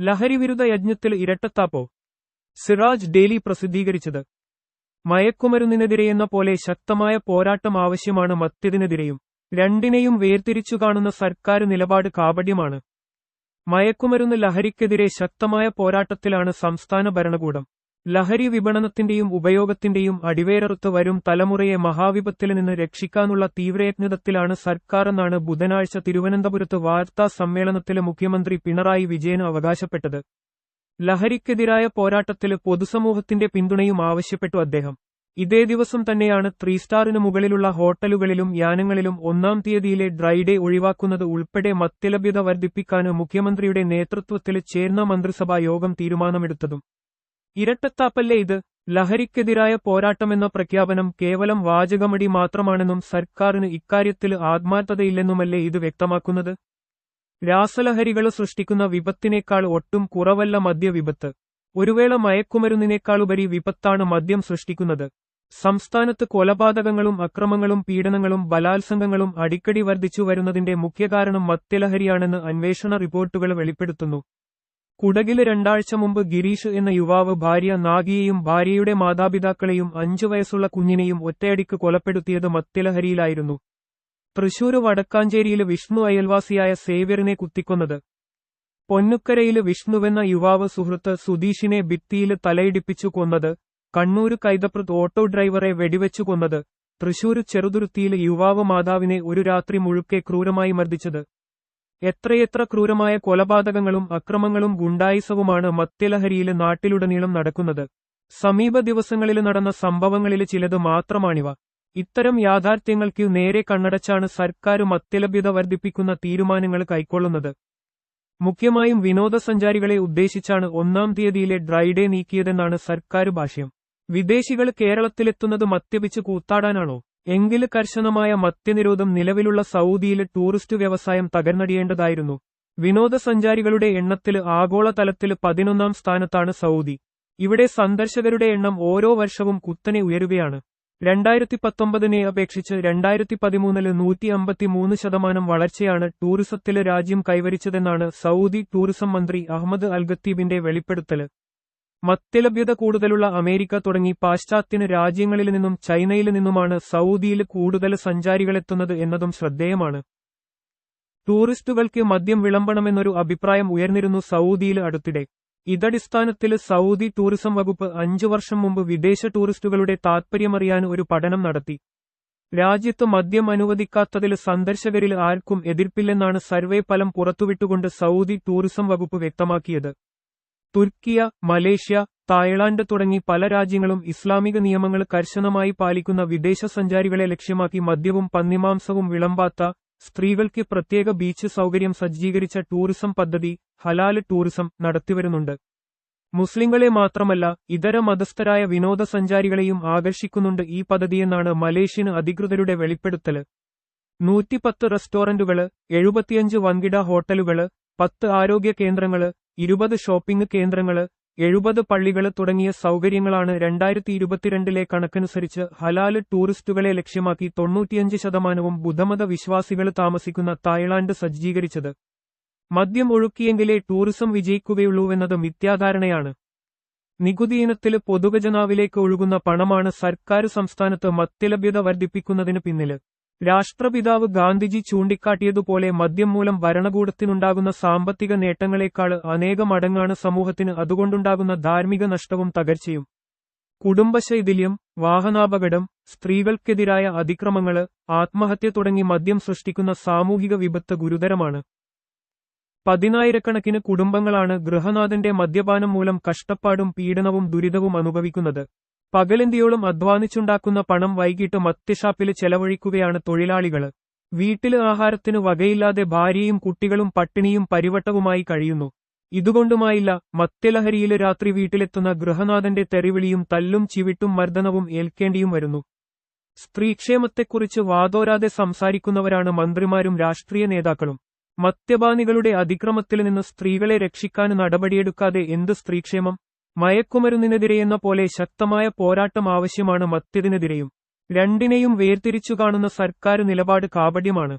ലഹരിവിരുദ്ധ യജ്ഞത്തിൽ ഇരട്ടത്താപ്പോ? സിറാജ് ഡെയിലി പ്രസിദ്ധീകരിച്ചത്. മയക്കുമരുന്നിനെതിരെയെന്ന പോലെ ശക്തമായ പോരാട്ടം ആവശ്യമാണ് മദ്യത്തിനെതിരെയും രണ്ടിനെയും വേർതിരിച്ചു കാണുന്ന സർക്കാർ നിലപാട് കാപട്യമാണ്. മയക്കുമരുന്ന് ലഹരിക്കെതിരെ ശക്തമായ പോരാട്ടത്തിലാണ് സംസ്ഥാന ഭരണകൂടം. ലഹരി വിപണനത്തിന്റെയും ഉപയോഗത്തിന്റെയും അടിവേരറുത്ത് വരും തലമുറയെ മഹാവിപത്തിൽ നിന്ന് രക്ഷിക്കാനുള്ള തീവ്രയജ്ഞതത്തിലാണ് സർക്കാരെന്നാണ് ബുധനാഴ്ച തിരുവനന്തപുരത്ത് വാർത്താ സമ്മേളനത്തിലെ മുഖ്യമന്ത്രി പിണറായി വിജയൻ അവകാശപ്പെട്ടത്. ലഹരിക്കെതിരായ പോരാട്ടത്തിൽ പൊതുസമൂഹത്തിന്റെ പിന്തുണയും ആവശ്യപ്പെട്ടു അദ്ദേഹം. ഇതേ ദിവസം തന്നെയാണ് ത്രീ സ്റ്റാറിന് മുകളിലുള്ള ഹോട്ടലുകളിലും യാനങ്ങളിലും ഒന്നാം തീയതിയിലെ ഡ്രൈഡേ ഒഴിവാക്കുന്നത് ഉൾപ്പെടെ മദ്യലഭ്യത വർദ്ധിപ്പിക്കാന് മുഖ്യമന്ത്രിയുടെ നേതൃത്വത്തിൽ ചേർന്ന മന്ത്രിസഭാ യോഗം തീരുമാനമെടുത്തതും. ഇരട്ടത്താപ്പല്ലേ ഇത്? ലഹരിക്കെതിരായ പോരാട്ടമെന്ന പ്രഖ്യാപനം കേവലം വാചകമടി മാത്രമാണെന്നും സർക്കാരിന് ഇക്കാര്യത്തിൽ ആത്മാർത്ഥതയില്ലെന്നുമല്ലേ ഇത് വ്യക്തമാക്കുന്നത്? രാസലഹരികൾ സൃഷ്ടിക്കുന്ന വിപത്തിനേക്കാൾ ഒട്ടും കുറവല്ല മദ്യവിപത്ത് ഒരുവേള മയക്കുമരുന്നിനേക്കാളുപരി വിപത്താണ് മദ്യം സൃഷ്ടിക്കുന്നത്. സംസ്ഥാനത്ത് കൊലപാതകങ്ങളും അക്രമങ്ങളും പീഡനങ്ങളും ബലാത്സംഗങ്ങളും അടിക്കടി വർദ്ധിച്ചു വരുന്നതിന്റെ മുഖ്യകാരണം മദ്യലഹരിയാണെന്ന് അന്വേഷണ റിപ്പോർട്ടുകൾ വെളിപ്പെടുത്തുന്നു. കുടകിൽ രണ്ടാഴ്ച മുമ്പ് ഗിരീഷ് എന്ന യുവാവ് ഭാര്യ നാഗിയെയും ഭാര്യയുടെ മാതാപിതാക്കളെയും അഞ്ചു വയസ്സുള്ള കുഞ്ഞിനെയും ഒറ്റയടിക്ക് കൊലപ്പെടുത്തിയത് മദ്യലഹരിയിലായിരുന്നു തൃശൂര് വടക്കാഞ്ചേരിയിലെ വിഷ്ണു അയൽവാസിയായ സേവ്യറിനെ കുത്തിക്കൊന്നത്. പൊന്നുക്കരയിലെ വിഷ്ണുവെന്ന യുവാവ് സുഹൃത്ത് സുധീഷിനെ ഭിത്തിയിൽ തലയിടിപ്പിച്ചു കൊന്നത്. കണ്ണൂര് കൈതപ്രത്ത് ഓട്ടോ ഡ്രൈവറെ വെടിവെച്ചു കൊന്നത്. തൃശൂര് ചെറുതുരുത്തിയിലെ യുവാവ് മാതാവിനെ ഒരു രാത്രി മുഴുക്കെ ക്രൂരമായി മർദ്ദിച്ചത്. എത്രയെത്ര ക്രൂരമായ കൊലപാതകങ്ങളും അക്രമങ്ങളും ഗുണ്ടായിസവുമാണ് മത്യലഹരിയിൽ നാട്ടിലുടനീളം നടക്കുന്നത്. സമീപ ദിവസങ്ങളിൽ നടന്ന സംഭവങ്ങളിൽ ചിലത് മാത്രമാണിവ. ഇത്തരം യാഥാർത്ഥ്യങ്ങൾക്ക് നേരെ കണ്ണടച്ചാണ് സർക്കാർ മത്യലഭ്യത വർദ്ധിപ്പിക്കുന്ന തീരുമാനങ്ങൾ കൈക്കൊള്ളുന്നത്. മുഖ്യമായും വിനോദസഞ്ചാരികളെ ഉദ്ദേശിച്ചാണ് ഒന്നാം തീയതിയിലെ ഡ്രൈഡേ നീക്കിയതെന്നാണ് സർക്കാർ ഭാഷ്യം. വിദേശികൾ കേരളത്തിലെത്തുന്നത് മദ്യപിച്ച് കൂത്താടാനാണോ? എങ്കിൽ കർശനമായ മദ്യനിരോധം നിലവിലുള്ള സൗദിയിലെ ടൂറിസ്റ്റ് വ്യവസായം തകർന്നടിയേണ്ടതായിരുന്നു. വിനോദസഞ്ചാരികളുടെ എണ്ണത്തിൽ ആഗോളതലത്തിൽ പതിനൊന്നാം സ്ഥാനത്താണ് സൗദി. ഇവിടെ സന്ദർശകരുടെ എണ്ണം ഓരോ വർഷവും കുത്തനെ ഉയരുകയാണ്. രണ്ടായിരത്തി പത്തൊമ്പതിനെ അപേക്ഷിച്ച് രണ്ടായിരത്തി പതിമൂന്നിൽ നൂറ്റി അമ്പത്തിമൂന്ന് ശതമാനം വളർച്ചയാണ് ടൂറിസത്തിൽ രാജ്യം കൈവരിച്ചതെന്നാണ് സൗദി ടൂറിസം മന്ത്രി അഹമ്മദ് അൽഗത്തീബിന്റെ വെളിപ്പെടുത്തൽ. മദ്യലഭ്യത കൂടുതലുള്ള അമേരിക്ക തുടങ്ങി പാശ്ചാത്യന് രാജ്യങ്ങളിൽ നിന്നും ചൈനയിൽ നിന്നുമാണ് സൗദിയിൽ കൂടുതൽ സഞ്ചാരികളെത്തുന്നത് എന്നതും ശ്രദ്ധേയമാണ്. ടൂറിസ്റ്റുകൾക്ക് മദ്യം വിളമ്പണമെന്നൊരു അഭിപ്രായം ഉയർന്നിരുന്നു സൗദിയിൽ അടുത്തിടെ. ഇതടിസ്ഥാനത്തിൽ സൗദി ടൂറിസം വകുപ്പ് അഞ്ചു വർഷം മുമ്പ് വിദേശ ടൂറിസ്റ്റുകളുടെ താത്പര്യമറിയാൻ ഒരു പഠനം നടത്തി. രാജ്യത്ത് മദ്യം അനുവദിക്കാത്തതിൽ സന്ദർശകരിൽ ആർക്കും എതിർപ്പില്ലെന്നാണ് സർവേ ഫലം പുറത്തുവിട്ടുകൊണ്ട് സൗദി ടൂറിസം വകുപ്പ് വ്യക്തമാക്കിയത്. തുർക്കിയ മലേഷ്യ തായ്ലാന്റ് തുടങ്ങി പല രാജ്യങ്ങളും ഇസ്ലാമിക നിയമങ്ങൾ കർശനമായി പാലിക്കുന്ന വിദേശ സഞ്ചാരികളെ ലക്ഷ്യമാക്കി മദ്യവും പന്നിമാംസവും വിളമ്പാത്ത സ്ത്രീകൾക്ക് പ്രത്യേക ബീച്ച് സൗകര്യം സജ്ജീകരിച്ച ടൂറിസം പദ്ധതി ഹലാൽ ടൂറിസം നടത്തിവരുന്നുണ്ട്. മുസ്ലിങ്ങളെ മാത്രമല്ല ഇതര മതസ്ഥരായ വിനോദസഞ്ചാരികളെയും ആകർഷിക്കുന്നുണ്ട് ഈ പദ്ധതിയെന്നാണ് മലേഷ്യൻ അധികൃതരുടെ വെളിപ്പെടുത്തൽ നൂറ്റിപ്പത്ത് റെസ്റ്റോറന്റുകൾ എഴുപത്തിയഞ്ച് വൻകിട ഹോട്ടലുകൾ പത്ത് ആരോഗ്യ കേന്ദ്രങ്ങൾ ഇരുപത് ഷോപ്പിംഗ് കേന്ദ്രങ്ങൾ എഴുപത് പള്ളികൾ തുടങ്ങിയ സൗകര്യങ്ങളാണ് രണ്ടായിരത്തി ഇരുപത്തിരണ്ടിലെ കണക്കനുസരിച്ച് ഹലാൽ ടൂറിസ്റ്റുകളെ ലക്ഷ്യമാക്കി തൊണ്ണൂറ്റിയഞ്ച് ശതമാനവും ബുദ്ധമത വിശ്വാസികൾ താമസിക്കുന്ന തായ്ലാന്റ് സജ്ജീകരിച്ചത്. മദ്യം ഒഴുക്കിയെങ്കിലേ ടൂറിസം വിജയിക്കുകയുള്ളൂവെന്നത് മിഥ്യാധാരണയാണ്. നികുതി ഇനത്തിൽ പൊതുഖജനാവിലേക്ക് ഒഴുകുന്ന പണമാണ് സർക്കാർ സംസ്ഥാനത്ത് മദ്യലഭ്യത വർദ്ധിപ്പിക്കുന്നതിന് പിന്നിൽ. രാഷ്ട്രപിതാവ് ഗാന്ധിജി ചൂണ്ടിക്കാട്ടിയതുപോലെ മദ്യം മൂലം ഭരണകൂടത്തിനുണ്ടാകുന്ന സാമ്പത്തിക നേട്ടങ്ങളെക്കാൾ അനേകം മടങ്ങാണ് സമൂഹത്തിന് അതുകൊണ്ടുണ്ടാകുന്ന ധാർമ്മിക നഷ്ടവും തകർച്ചയും. കുടുംബശൈഥില്യം വാഹനാപകടം സ്ത്രീകൾക്കെതിരായ അതിക്രമങ്ങൾ ആത്മഹത്യ തുടങ്ങി മദ്യം സൃഷ്ടിക്കുന്ന സാമൂഹിക വിപത്ത് ഗുരുതരമാണ്. പതിനായിരക്കണക്കിന് കുടുംബങ്ങളാണ് ഗൃഹനാഥന്റെ മദ്യപാനം മൂലം കഷ്ടപ്പാടും പീഡനവും ദുരിതവും അനുഭവിക്കുന്നത്. പകലന്തിയോളം അധ്വാനിച്ചുണ്ടാക്കുന്ന പണം വൈകിട്ട് മത്യഷാപ്പിൽ ചെലവഴിക്കുകയാണ് തൊഴിലാളികൾ. വീട്ടിലെ ആഹാരത്തിന് വകയില്ലാതെ ഭാര്യയും കുട്ടികളും പട്ടിണിയും പരിവട്ടവുമായി കഴിയുന്നു. ഇതുകൊണ്ടുമായില്ല മത്യലഹരിയിൽ രാത്രി വീട്ടിലെത്തുന്ന ഗൃഹനാഥന്റെ തെറിവിളിയും തല്ലും ചിവിട്ടും മർദ്ദനവും ഏൽക്കേണ്ടിയും വരുന്നു. സ്ത്രീക്ഷേമത്തെക്കുറിച്ച് വാതോരാതെ സംസാരിക്കുന്നവരാണ് മന്ത്രിമാരും രാഷ്ട്രീയ നേതാക്കളും. മദ്യപാനികളുടെ അതിക്രമത്തിൽ നിന്ന് സ്ത്രീകളെ രക്ഷിക്കാൻ നടപടിയെടുക്കാതെ എന്ത് സ്ത്രീക്ഷേമം? മയക്കുമരുന്നിനെതിരെയെന്ന പോലെ ശക്തമായ പോരാട്ടം ആവശ്യമാണ് മദ്യത്തിനെതിരെയും. രണ്ടിനെയും വേർതിരിച്ചു കാണുന്ന സർക്കാർ നിലപാട് കാപട്യമാണ്.